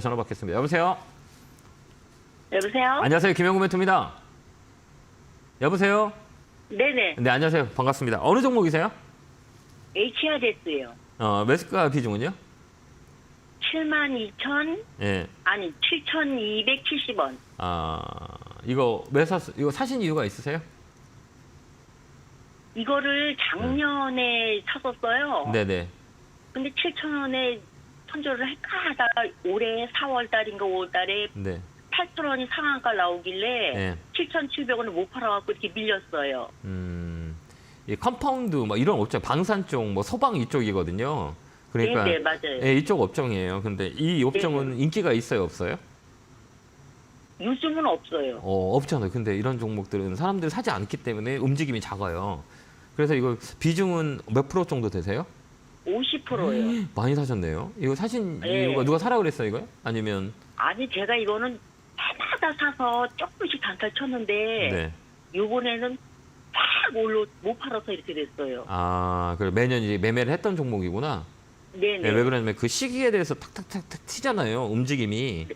전화 받겠습니다. 여보세요? 여보세요? 안녕하세요. 김영구 멘토입니다. 여보세요? 네네. 네, 안녕하세요. 반갑습니다. 어느 종목이세요? HRS요. 어, 매수가 비중은요? 72,000 예. 아니 7,270원. 아, 이거 왜 샀, 이거 사신 이유가 있으세요? 이거를 작년에 샀었어요. 네네. 근데 7,000원에 선조를 할까 하다가 올해 4월 달인가 5월 달에 네. 8,000원이 상한가 나오길래 네. 7,700원을 못 팔아갖고 이렇게 밀렸어요. 음, 이 컴파운드 뭐 이런 업종, 방산 쪽, 뭐 소방 이쪽이거든요. 그러니까 네, 네, 맞아요. 예, 이쪽 업종이에요. 근데 이 업종은 인기가 있어요, 없어요? 요즘은 없어요. 어, 없잖아요. 근데 이런 종목들은 사람들이 사지 않기 때문에 움직임이 작아요. 그래서 이거 비중은 몇 프로 정도 되세요? 50%예요. 많이 사셨네요. 이거 사신 네. 이유가 누가 사라 그랬어요, 이거? 아니면 아니 제가 이거는 해마다 사서 조금씩 단타 쳤는데 네. 요번에는 딱 올로 못 팔아서 이렇게 됐어요. 아, 그 매년 이제 매매를 했던 종목이구나. 네네. 네, 왜 그러냐면 그 시기에 대해서 탁탁탁탁 튀잖아요. 움직임이.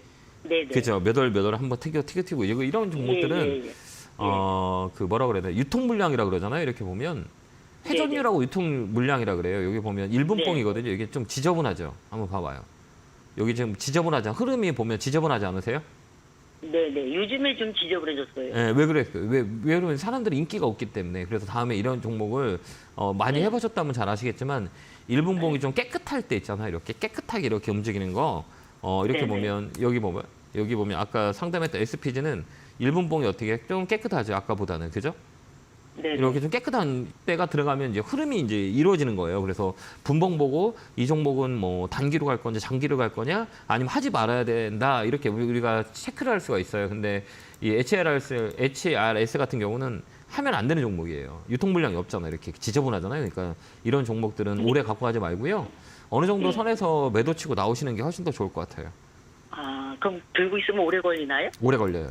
네네. 그죠. 몇 월 몇 월 한번 튀겨 튀겨 튀고 이거 이런 종목들은 예, 예, 예. 어, 그 뭐라 그래야 돼? 유통 물량이라 그러잖아요. 이렇게 보면 회전율하고 유통 물량이라 그래요. 여기 보면 네. 1분봉이거든요. 이게 좀 지저분하죠. 한번 봐봐요. 여기 지금 지저분하지 않, 흐름이 보면 지저분하지 않으세요? 네네. 요즘에 좀 지저분해졌어요. 예, 왜 그래? 왜, 왜 그러면 사람들이 인기가 없기 때문에. 그래서 다음에 이런 종목을 어, 많이 네. 해보셨다면 잘 아시겠지만, 일분봉이 좀 깨끗할 때 있잖아요. 이렇게 깨끗하게 이렇게 움직이는 거. 어, 이렇게 네네. 보면, 여기 보면, 여기 보면 아까 상담했던 SPG는 일분봉이 어떻게 좀 깨끗하죠. 아까보다는. 그죠? 네네. 이렇게 좀 깨끗한 때가 들어가면 이제 흐름이 이제 이루어지는 거예요. 그래서 분봉 보고 이 종목은 뭐 단기로 갈 거냐, 장기로 갈 거냐, 아니면 하지 말아야 된다 이렇게 우리- 우리가 체크를 할 수가 있어요. 근데 이 HRS, HRS 같은 경우는 하면 안 되는 종목이에요. 유통 물량이 없잖아요. 이렇게 지저분하잖아요. 그러니까 이런 종목들은 오래 갖고 가지 말고요. 어느 정도 네. 선에서 매도 치고 나오시는 게 훨씬 더 좋을 것 같아요. 아 그럼 들고 있으면 오래 걸리나요? 오래 걸려요.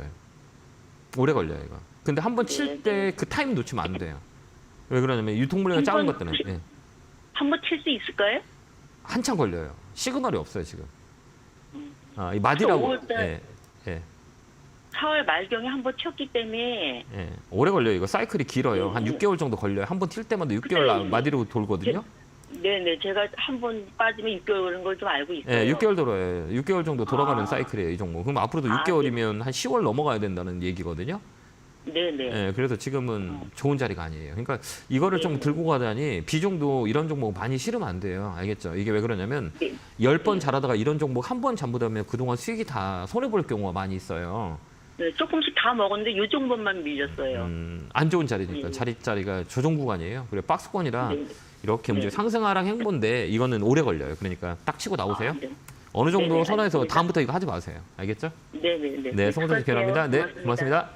오래 걸려요, 이거. 근데 한번 네, 칠때 그 타임 놓치면 안 돼요. 왜 그러냐면 유통 물량이 한 작은 번 것들은 치- 예. 한번 칠 수 있을까요? 한참 걸려요. 시그널이 없어요 지금. 음. 아, 이 마디라고. 오월달- 예, 예, 4월 말경에 한번 쳤기 때문에 예. 오래 걸려요. 이거 사이클이 길어요. 한 음. 6개월 정도 걸려요. 한 번 튈 때마다 6개월 나- 마디로 돌거든요. 네네 제가 한 번 빠지면 6개월 그런 걸 좀 알고 있어요. 예, 6개월 돌아요. 6개월 정도 돌아가는 아. 사이클이에요, 이 종목. 그럼 앞으로도 아, 6개월이면 한 10월 넘어가야 된다는 얘기거든요. 네네. 예, 그래서 지금은 어. 좋은 자리가 아니에요. 그러니까 이거를 좀 네. 들고 가다니 비중도 이런 종목 많이 실으면 안 돼요. 알겠죠? 이게 왜 그러냐면 네. 열 번 잘하다가 이런 종목 한 번 잘못하면 그동안 수익이 다 손해 볼 경우가 많이 있어요. 네, 조금씩 다 먹었는데 요 정도만 밀렸어요. 음, 안 좋은 자리니까 네. 자리 자리가 조정 구간이에요. 그래 박스권이라 네. 이렇게 네. 상승하락 행보인데 이거는 오래 걸려요. 그러니까 딱 치고 나오세요. 아, 네. 어느 정도 네네, 선에서 알겠습니다. 다음부터 이거 하지 마세요. 알겠죠? 네네네. 네, 수고하세요. 결합니다. 네, 고맙습니다.